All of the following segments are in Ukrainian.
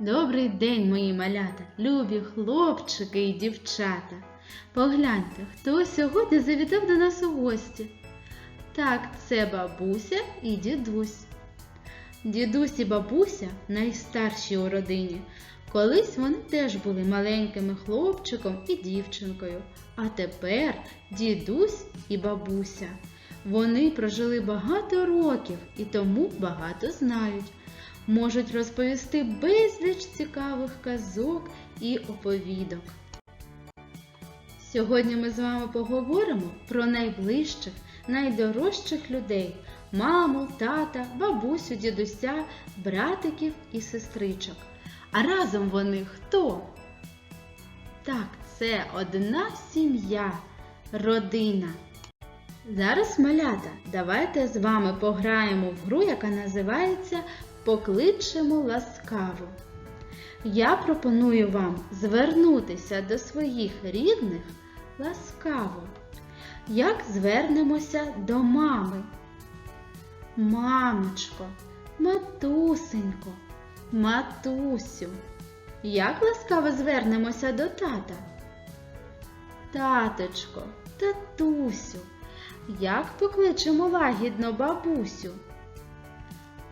Добрий день, мої малята, любі хлопчики і дівчата. Погляньте, хто сьогодні завітав до нас у гості. Так, це бабуся і дідусь. Дідусь і бабуся найстарші у родині. Колись вони теж були маленькими хлопчиком і дівчинкою, а тепер дідусь і бабуся. Вони прожили багато років і тому багато знають. Можуть розповісти безліч цікавих казок і оповідок. Сьогодні ми з вами поговоримо про найближчих, найдорожчих людей маму, тата, бабусю, дідуся, братиків і сестричок. А разом вони хто? Так, це одна сім'я, родина. Зараз, малята, давайте з вами пограємо в гру, яка називається Покличемо ласкаво. Я пропоную вам звернутися до своїх рідних ласкаво. Як звернемося до мами? Мамочко, матусенько, матусю. Як ласкаво звернемося до тата? Таточко, татусю. Як покличемо лагідно бабусю?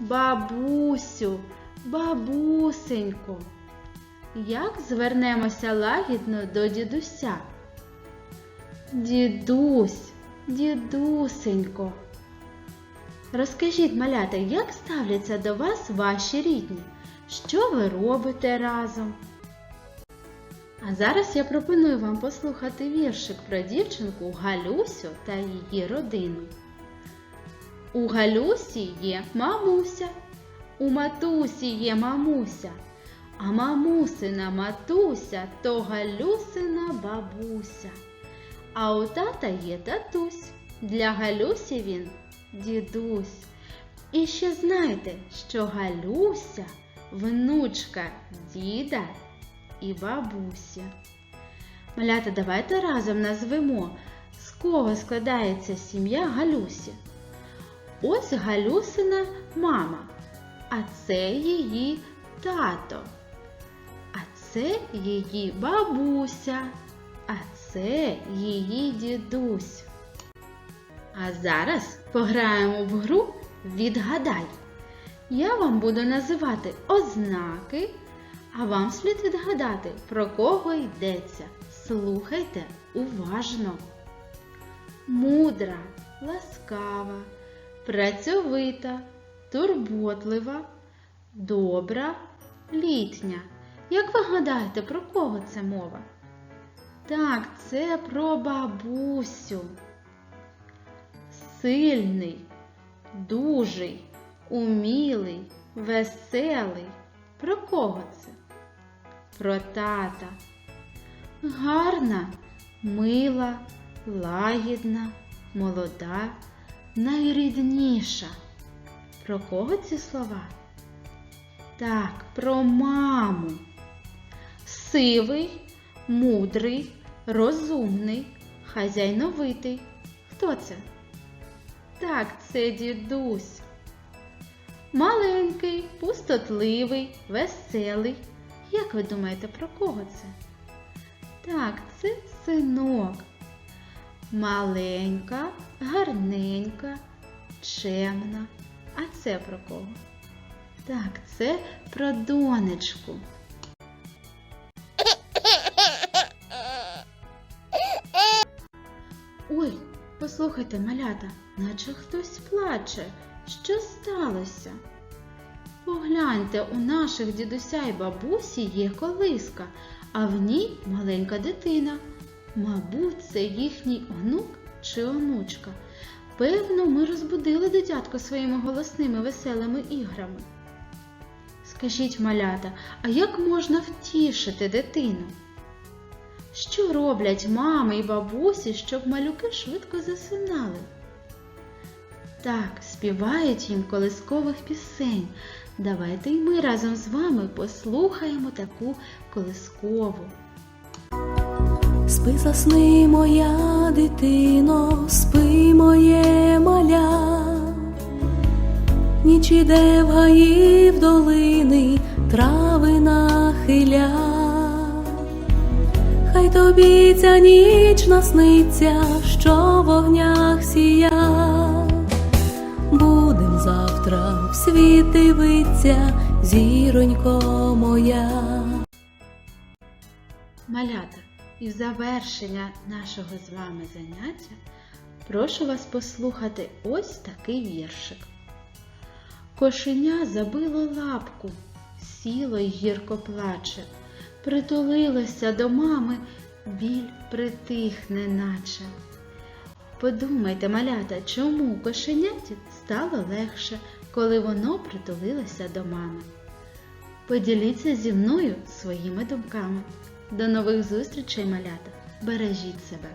Бабусю, бабусенько. Як звернемося лагідно до дідуся? Дідусь, дідусенько. Розкажіть, малята, як ставляться до вас ваші рідні? Що ви робите разом? А зараз я пропоную вам послухати віршик про дівчинку Галюсю та її родину. У Галюсі є мамуся, у матусі є мамуся, а мамусина матуся то Галюсина бабуся. А у тата є татусь, для Галюсі він дідусь. І ще знаєте, що Галюся внучка діда і бабусі. Малята, давайте разом назвемо, з кого складається сім'я Галюсі. Ось Галюсина мама, а це її тато, а це її бабуся, а це її дідусь. А зараз пограємо в гру Відгадай. Я вам буду називати ознаки, а вам слід відгадати, про кого йдеться. Слухайте уважно. Мудра, ласкава, працьовита, турботлива, добра, літня. Як ви гадаєте, про кого це мова? Так, це про бабусю. Сильний, дужий, умілий, веселий. Про кого це? Про тата. Гарна, мила, лагідна, молода, найрідніша. Про кого ці слова? Так, про маму. Сивий, мудрий, розумний, хазяйновитий. Хто це? Так, це дідусь. Маленький, пустотливий, веселий. Як ви думаєте, про кого це? Так, це синок. Маленька, гарненька, чемна. А це про кого? Так, це про донечку. Ой, послухайте, малята, наче хтось плаче. Що сталося? Погляньте, у наших дідуся і бабусі є колиска, а в ній маленька дитина. Мабуть, це їхній онук чи онучка. Певно, ми розбудили дитятко своїми голосними веселими іграми. Скажіть, малята, а як можна втішити дитину? Що роблять мами і бабусі, щоб малюки швидко засинали? Так, співають їм колискових пісень. Давайте й ми разом з вами послухаємо таку колискову. Спи засни, моя дитино, спи моє маля, ніч іде в гаї в долини, трави нахиля, хай тобі ця ніч насниться, що в вогнях сія. Будем завтра в світ дивиться, зіронько моя. Малята, і в завершення нашого з вами заняття прошу вас послухати ось такий віршик. Кошеня забило лапку, сіло й гірко плаче, притулилося до мами, біль притихне наче. Подумайте, малята, чому кошеняті стало легше, коли воно притулилося до мами. Поділіться зі мною своїми думками. До нових зустрічей, малята! Бережіть себе!